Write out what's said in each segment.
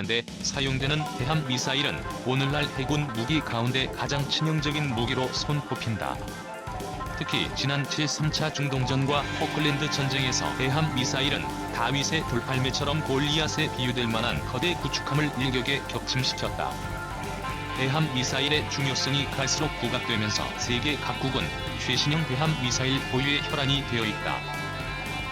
하는데 사용되는 대함 미사일은 오늘날 해군 무기 가운데 가장 치명적인 무기로 손꼽힌다. 특히 지난 제3차 중동전과 포클랜드 전쟁에서 대함 미사일은 다윗의 돌팔매처럼 골리앗에 비유될 만한 거대 구축함을 일격에 격침시켰다. 대함 미사일의 중요성이 갈수록 부각되면서 세계 각국은 최신형 대함 미사일 보유에 혈안이 되어 있다.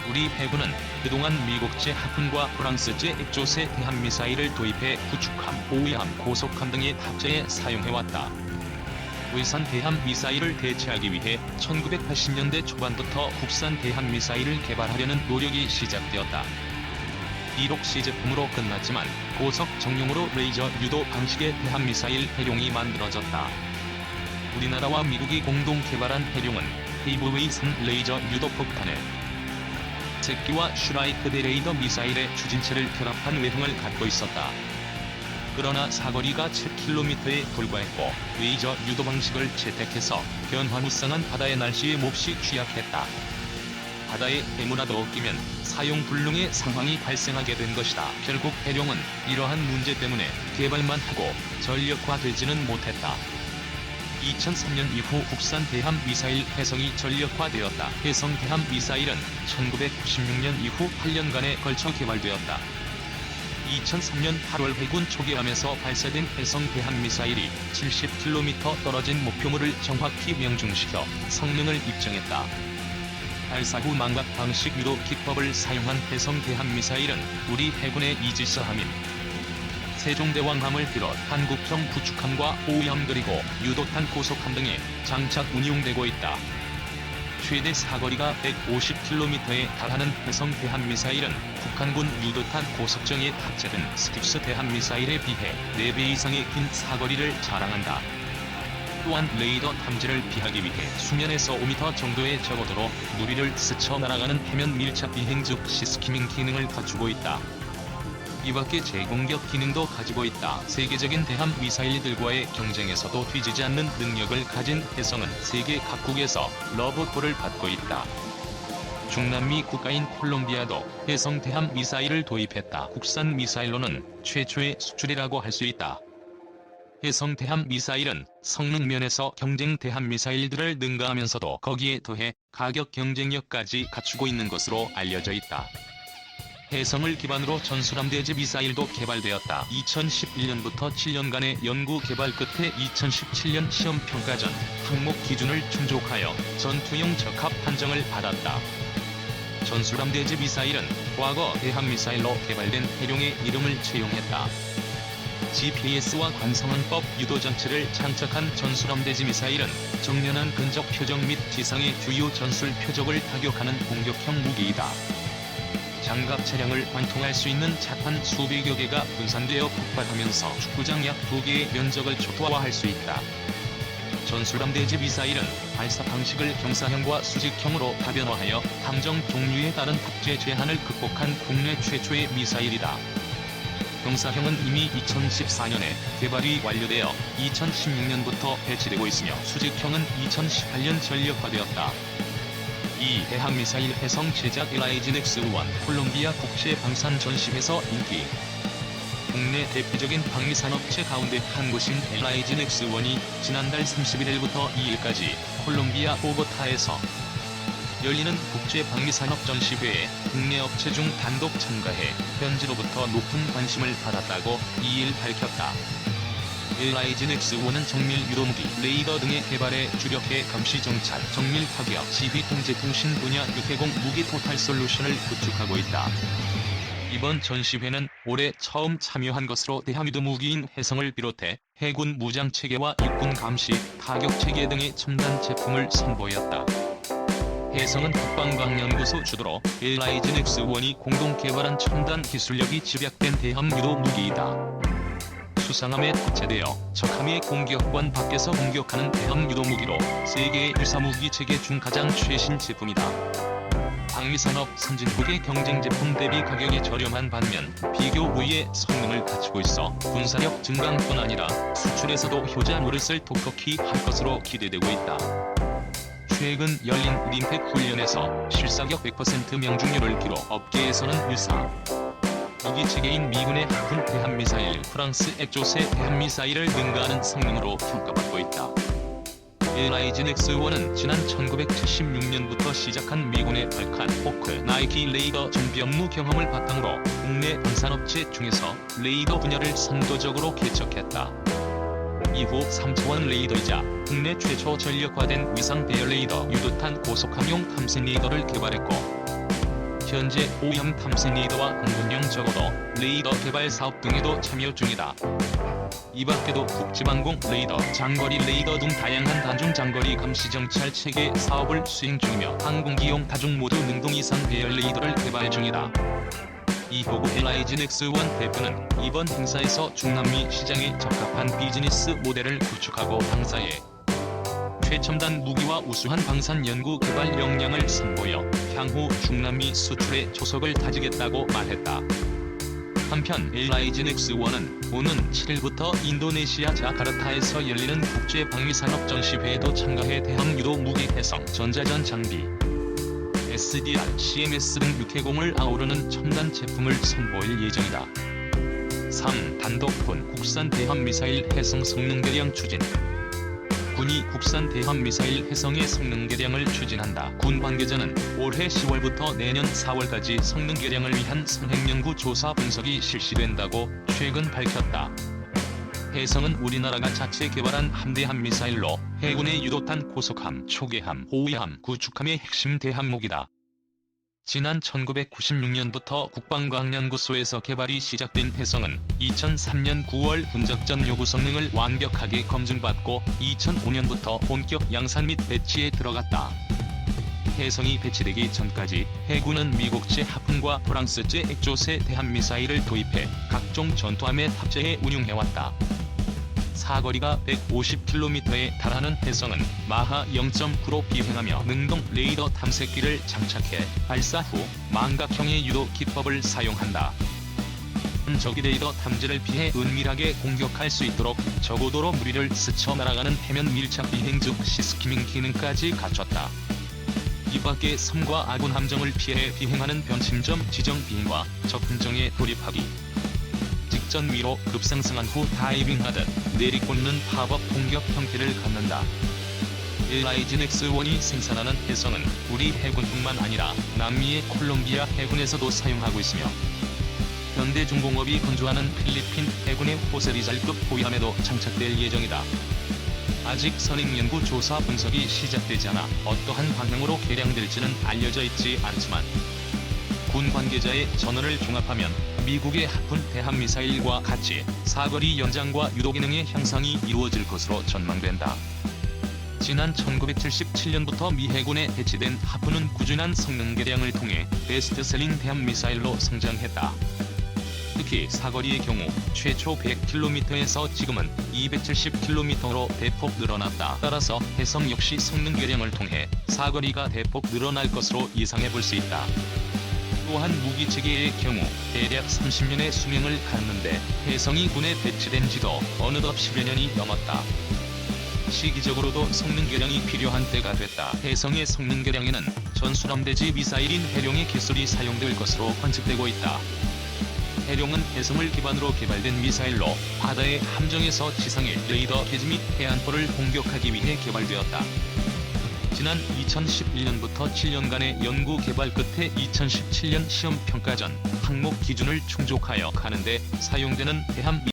우리 해군은 그동안 미국제 하푼과 프랑스제 액조세 대함 미사일을 도입해 구축함, 보위함, 고속함 등의 탑재에 사용해왔다. 외산 대함 미사일을 대체하기 위해 1980년대 초반부터 국산 대함 미사일을 개발하려는 노력이 시작되었다. 비록 시 제품으로 끝났지만 고속 정용으로 레이저 유도 방식의 대함 미사일 해룡이 만들어졌다. 우리나라와 미국이 공동 개발한 해룡은 헤이브웨이산 레이저 유도 폭탄에 제끼와 슈라이크 대레이더 미사일의 추진체를 결합한 외형을 갖고 있었다. 그러나 사거리가 7km에 불과했고 레이저 유도 방식을 채택해서 변화무쌍한 바다의 날씨에 몹시 취약했다. 바다에 해무라도 끼면 사용 불능의 상황이 발생하게 된 것이다. 결국 해룡은 이러한 문제 때문에 개발만 하고 전력화되지는 못했다. 2003년 이후 국산 대함 미사일 해성이 전력화되었다. 해성 대함 미사일은 1996년 이후 8년간에 걸쳐 개발되었다. 2003년 8월 해군 초계함에서 발사된 해성 대함 미사일이 70km 떨어진 목표물을 정확히 명중시켜 성능을 입증했다. 발사 후 망각 방식 유도 기법을 사용한 해성 대함 미사일은 우리 해군의 이지스함인 세종대왕함을 비롯 한국형 구축함과 호위함 그리고 유도탄 고속함 등에 장착 운용되고 있다. 최대 사거리가 150km에 달하는 해성 대함 미사일은 북한군 유도탄 고속정에 탑재된 스틱스 대함 미사일에 비해 4배 이상의 긴 사거리를 자랑한다. 또한 레이더 탐지를 피하기 위해 수면에서 5m 정도의 적어도로 무리를 스쳐 날아가는 해면 밀착 비행 즉 시스키밍 기능을 갖추고 있다. 이 밖에 제공격 기능도 가지고 있다. 세계적인 대함 미사일들과의 경쟁에서도 뒤지지 않는 능력을 가진 해성은 세계 각국에서 러브콜을 받고 있다. 중남미 국가인 콜롬비아도 해성 대함 미사일을 도입했다. 국산 미사일로는 최초의 수출이라고 할 수 있다. 해성 대함 미사일은 성능 면에서 경쟁 대함 미사일들을 능가하면서도 거기에 더해 가격 경쟁력까지 갖추고 있는 것으로 알려져 있다. 해성을 기반으로 전술함대지 미사일도 개발되었다. 2011년부터 7년간의 연구 개발 끝에 2017년 시험 평가 전 항목 기준을 충족하여 전투용 적합 판정을 받았다. 전술함대지 미사일은 과거 대함 미사일로 개발된 해룡의 이름을 채용했다. GPS와 관성원법 유도 장치를 장착한 전술함대지 미사일은 정연한 근접 표적 및 지상의 주요 전술 표적을 타격하는 공격형 무기이다. 장갑 차량을 관통할 수 있는 차탄 수백여 개가 분산되어 폭발하면서 축구장 약 2개의 면적을 초토화할 수 있다. 전술함대지 미사일은 발사 방식을 경사형과 수직형으로 다변화하여 함정 종류에 따른 탑재 제한을 극복한 국내 최초의 미사일이다. 경사형은 이미 2014년에 개발이 완료되어 2016년부터 배치되고 있으며 수직형은 2018년 전력화되었다. 이 대함미사일 해성 제작 엘라이진엑스-1 콜롬비아 국제 방산 전시회에서 인기 국내 대표적인 방위산 업체 가운데 한 곳인 엘라이진엑스-1이 지난달 31일부터 2일까지 콜롬비아 보고타에서 열리는 국제방위산업 전시회에 국내 업체 중 단독 참가해 현지로부터 높은 관심을 받았다고 2일 밝혔다. 엘라이진 X1은 정밀 유도무기, 레이더 등의 개발에 주력해 감시 정찰, 정밀 타격, 지휘 통제 통신 분야 육해공 무기 토탈 솔루션을 구축하고 있다. 이번 전시회는 올해 처음 참여한 것으로 대함유도 무기인 해성을 비롯해 해군 무장 체계와 육군 감시, 타격 체계 등의 첨단 제품을 선보였다. 해성은 국방과학연구소 주도로 엘라이진 X1이 공동 개발한 첨단 기술력이 집약된 대함 유도 무기이다. 수상함에 탑재되어 적함의 공격권 밖에서 공격하는 대함 유도 무기로 세계의 유사무기 체계 중 가장 최신 제품이다. 방위산업 선진국의 경쟁 제품 대비 가격이 저렴한 반면 비교 우위의 성능을 갖추고 있어 군사력 증강뿐 아니라 수출에서도 효자 노릇을 톡톡히 할 것으로 기대되고 있다. 최근 열린 림팩 훈련에서 실사격 100% 명중률을 기록 업계에서는 유사. 무기 체계인 미군의 하푼 대한미사일, 프랑스 액조세 대한미사일을 능가하는 성능으로 평가받고 있다. LIG 넥스1은 지난 1976년부터 시작한 미군의 발칸, 호크, 나이키 레이더 정비 업무 경험을 바탕으로 국내 방산업체 중에서 레이더 분야를 선도적으로 개척했다. 이후 3차원 레이더이자 국내 최초 전력화된 위상 배열 레이더 유도탄 고속함용 탐색 레이더를 개발했고 현재 오염 탐색 레이더와 공군용 적어도 레이더 개발 사업 등에도 참여 중이다. 이 밖에도 국지방공 레이더, 장거리 레이더 등 다양한 단중 장거리 감시 정찰 체계 사업을 수행 중이며 항공기용 다중 모두 능동 이상 배열 레이더를 개발 중이다. 이호구 LIG 넥스1 대표는 이번 행사에서 중남미 시장에 적합한 비즈니스 모델을 구축하고 당사에 최첨단 무기와 우수한 방산 연구 개발 역량을 선보여 향후 중남미 수출에 조석을 다지겠다고 말했다. 한편 LIG 넥스1은 오는 7일부터 인도네시아 자카르타에서 열리는 국제 방위산업 전시회에도 참가해 대형 유도 무기 해성, 전자전 장비, SDR, CMS 등 육해공을 아우르는 첨단 제품을 선보일 예정이다. 3. 단독군 국산 대함미사일 해성 성능 개량 추진 군이 국산 대함 미사일 해성의 성능 개량을 추진한다. 군 관계자는 올해 10월부터 내년 4월까지 성능 개량을 위한 선행 연구 조사 분석이 실시된다고 최근 밝혔다. 해성은 우리나라가 자체 개발한 함대함 미사일로 해군의 유도탄 고속함, 초계함, 호위함, 구축함의 핵심 대함목이다. 지난 1996년부터 국방과학연구소에서 개발이 시작된 해성은 2003년 9월 분적전 요구 성능을 완벽하게 검증받고 2005년부터 본격 양산 및 배치에 들어갔다. 해성이 배치되기 전까지 해군은 미국제 하푼과 프랑스제 액조세 대한미사일을 도입해 각종 전투함에 탑재해 운용해왔다. 사거리가 150km에 달하는 해성은 마하 0.9로 비행하며 능동 레이더 탐색기를 장착해 발사 후 망각형의 유도 기법을 사용한다. 적이 레이더 탐지를 피해 은밀하게 공격할 수 있도록 저고도로 무리를 스쳐 날아가는 해면 밀착 비행 즉 시 스키밍 기능까지 갖췄다. 이 밖에 섬과 아군 함정을 피해 비행하는 변침점 지정 비행과 적함정에 돌입하기, 직전 위로 급상승한 후 다이빙하듯 내리꽂는 팝업 공격 형태를 갖는다. LIG 넥스1이 생산하는 해성은 우리 해군뿐만 아니라 남미의 콜롬비아 해군에서도 사용하고 있으며 현대중공업이 건조하는 필리핀 해군의 호세리잘급 호위함에도 장착될 예정이다. 아직 선행연구 조사 분석이 시작되지 않아 어떠한 방향으로 개량될지는 알려져 있지 않지만 군 관계자의 전언을 종합하면 미국의 하푼 대한미사일과 같이 사거리 연장과 유도 기능의 향상이 이루어질 것으로 전망된다. 지난 1977년부터 미 해군에 배치된 하푼은 꾸준한 성능 개량을 통해 베스트셀링 대한 미사일로 성장했다. 특히 사거리의 경우 최초 100km에서 지금은 270km로 대폭 늘어났다. 따라서 해성 역시 성능 개량을 통해 사거리가 대폭 늘어날 것으로 예상해 볼 수 있다. 또한 무기 체계의 경우 대략 30년의 수명을 갖는데 해성이 군에 배치된 지도 어느덧 10여 년이 넘었다. 시기적으로도 성능 개량이 필요한 때가 됐다. 해성의 성능 개량에는 전술함대지 미사일인 해룡의 기술이 사용될 것으로 관측되고 있다. 해룡은 해성을 기반으로 개발된 미사일로 바다의 함정에서 지상의 레이더 게지 및 해안포를 공격하기 위해 개발되었다. 지난 2011년부터 7년간의 연구 개발 끝에 2017년 시험 평가 전 항목 기준을 충족하여 가는데 사용되는 대함 미...